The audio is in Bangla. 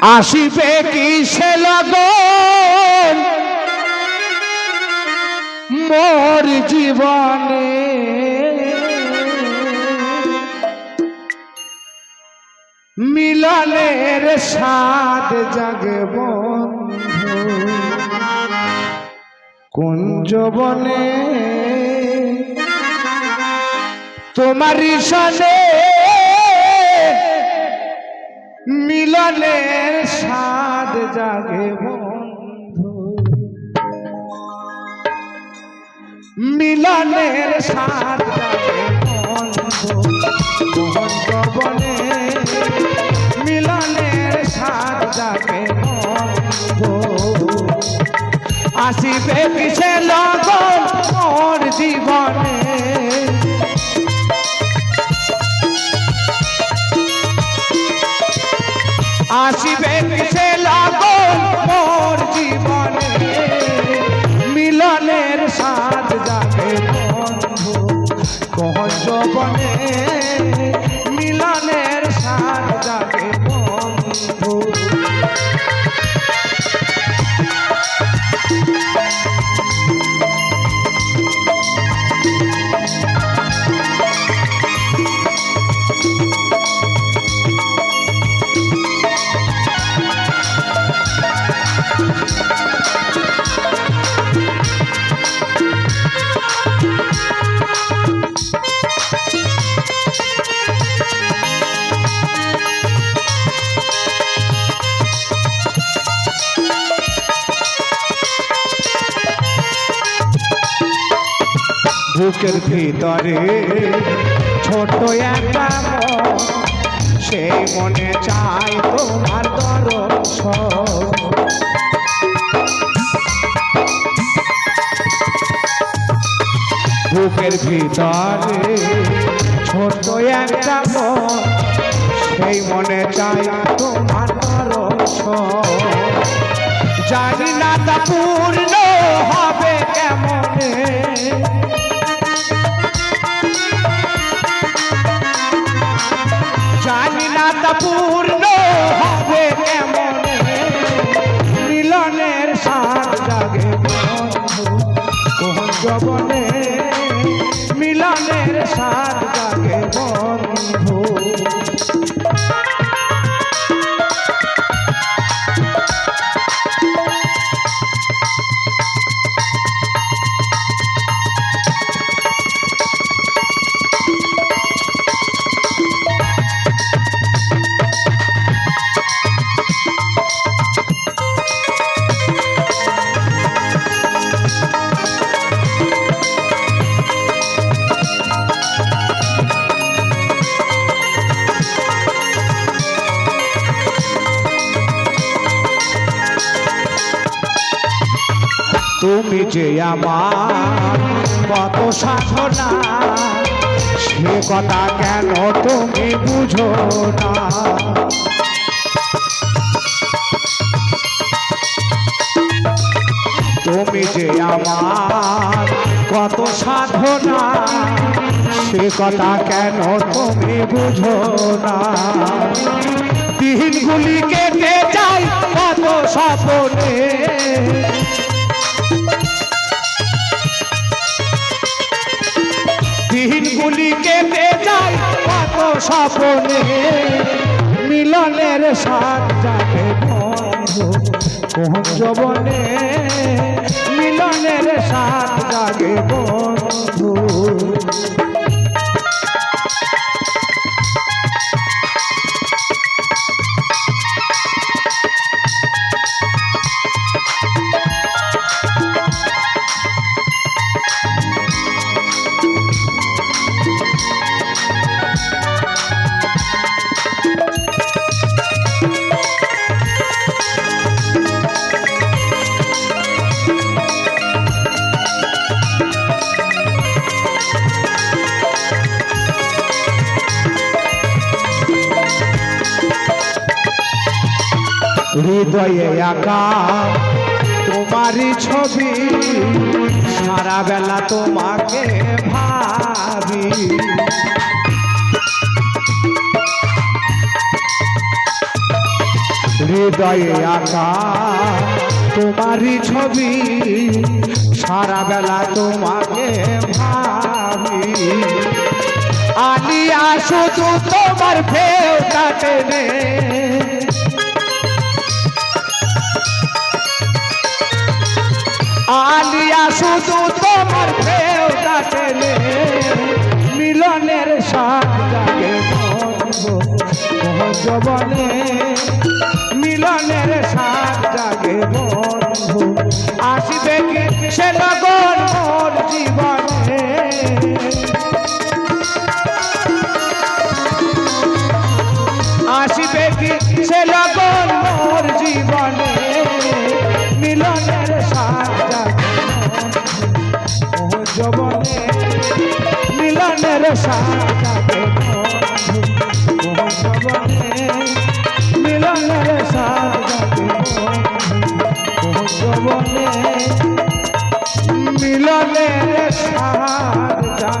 আসিবে কি সে লগন? মোর জীবনে। মিলনের স্বাদ জাগে বন্ধু। কুঞ্জবনে তোমার সনে মিলনের স্বাদ জাগে বন্ধু। মিলনের স্বাদ জাগে বন্ধু। বনে মিলনের আসিবে কিসে লগন মোর জীবনে? আসিবে কিসে লাগন মোর জীবনে? মিলনের সাথ যাবে বন্ধু কহজবনে মিলনের স্বাদ বুকের ভিতরে। ছোট একটা সেই মনে চাই তোমার দর্শন। বুকের ভিতরে ছোট একটা সেই মনে চাই তোমার দর্শন। জানি না তা পূর্ণ হবে কেমনে। মিলনের যে আমার কত সাধনা, সে কথা কেন তুমি বুঝো না? তুমি যে আমার কত সাধনা, সে কথা কেন তুমি বুঝো না? দিনগুলি কেটে যায় কত স্বপনে দিনগুলি কেটে যায় কত স্বপনে মিলনের সাত যাবে যবনে মিলনের সাত যাবে বন্ধু হৃদয়ে একা তোমারই ছবি সারা বেলা তোমাকে ভাবি। হৃদয়ে আঁকা। তোমারই ছবি সারা বেলা তোমাকে ভাবি। আলিয়া, শুধু তোমার ফেউ কাটে আলিয়া শুধু তোমার কাটে রে মিলনের সাথ জাগে জবনে মিলনের সাথ জাগে বন্ধু আসবে সে লগন মোর জীবনে? আসবে কি মিলনের সাজা ও জবনে মিলনের সাজা ও জবনে মিলনের সাজা